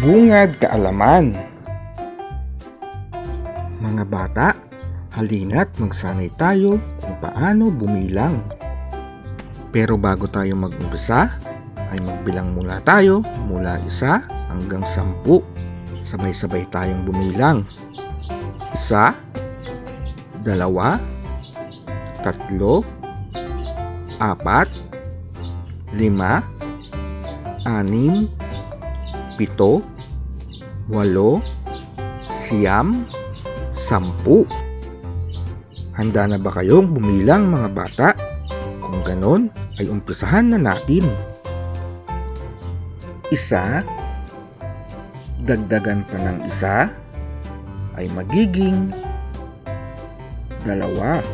Bungad Kaalaman Mga bata, halina't magsanay tayo kung paano bumilang. Pero bago tayo mag-umpisa, ay magbilang muna tayo mula isa hanggang sampu. Sabay-sabay tayong bumilang. Isa, dalawa, tatlo, apat, lima, anim, pito, walo, siyam, sampu. Handa na ba kayong bumilang mga bata? Kung ganon, ay umpisahan na natin. Isa, dagdagan pa ng isa, ay magiging dalawa.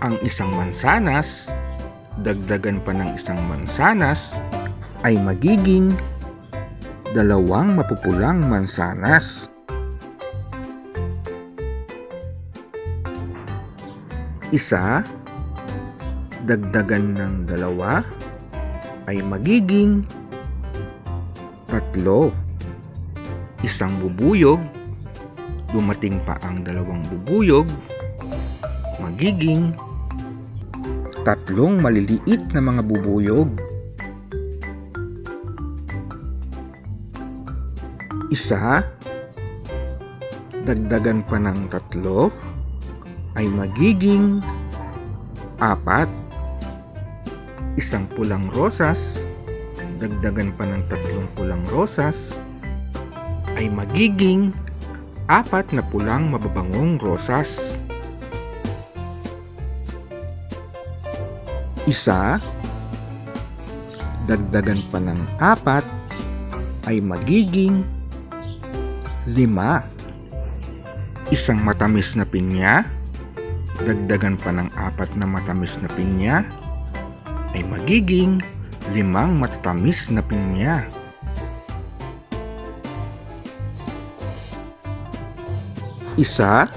Ang isang mansanas, dagdagan pa ng isang mansanas, ay magiging dalawang mapupulang mansanas. Isa, dagdagan ng dalawa, ay magiging tatlo. Isang bubuyog, dumating pa ang dalawang bubuyog, magiging tatlong maliliit na mga bubuyog. Isa, dagdagan pa ng tatlo, ay magiging apat. Isang pulang rosas, dagdagan pa ng tatlong pulang rosas, ay magiging apat na pulang mababangong rosas. Isa, dagdagan pa ng apat, ay magiging lima. Isang matamis na pinya, dagdagan pa ng apat na matamis na pinya, ay magiging limang matatamis na pinya. Isa,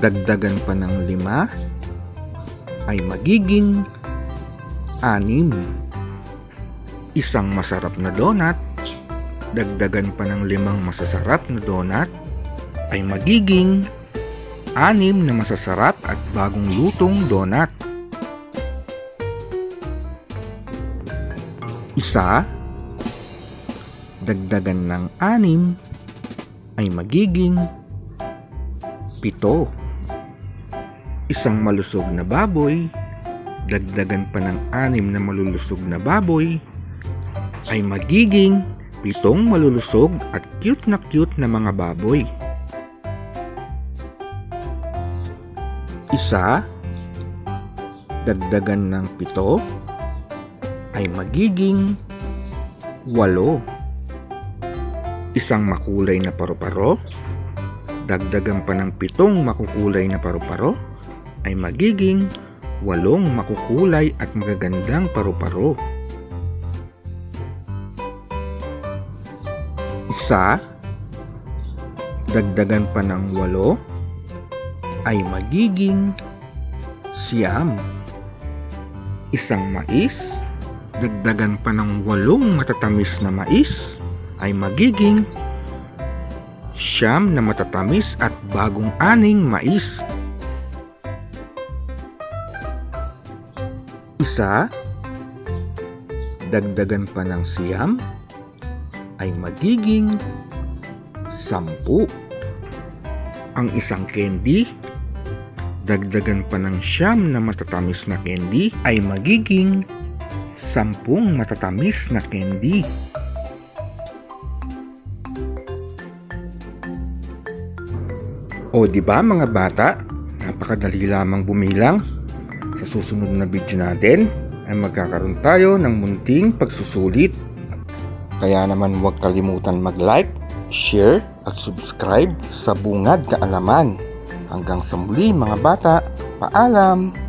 dagdagan pa ng lima, ay magiging anim. Isang masarap na donut, dagdagan pa ng limang masasarap na donut, ay magiging anim na masasarap at bagong lutong donut. Isa, dagdagan ng anim, ay magiging pito. Isang malusog na baboy, dagdagan pa ng anim na malulusog na baboy, ay magiging pitong malulusog at cute na cute na mga baboy. Isa, dagdagan ng pito, ay magiging walo. Isang makulay na paru-paro, dagdagan pa ng pitong makukulay na paru-paro, ay magiging walong makukulay at magagandang paru-paro. Isa, dagdagan pa ng walo, ay magiging siyam. Isang mais, dagdagan pa ng walong matatamis na mais, ay magiging siyam na matatamis at bagong aning mais. Isa, dagdagan pa ng siyam, ay magiging sampu. Ang isang candy, dagdagan pa ng siyam na matatamis na candy, ay magiging sampung matatamis na candy. O di ba mga bata, napakadali lamang bumilang. Sa susunod na video natin ay magkakaroon tayo ng munting pagsusulit. Kaya naman huwag kalimutan mag-like, share at subscribe sa Bungad Kaalaman. Hanggang sa muli mga bata, paalam!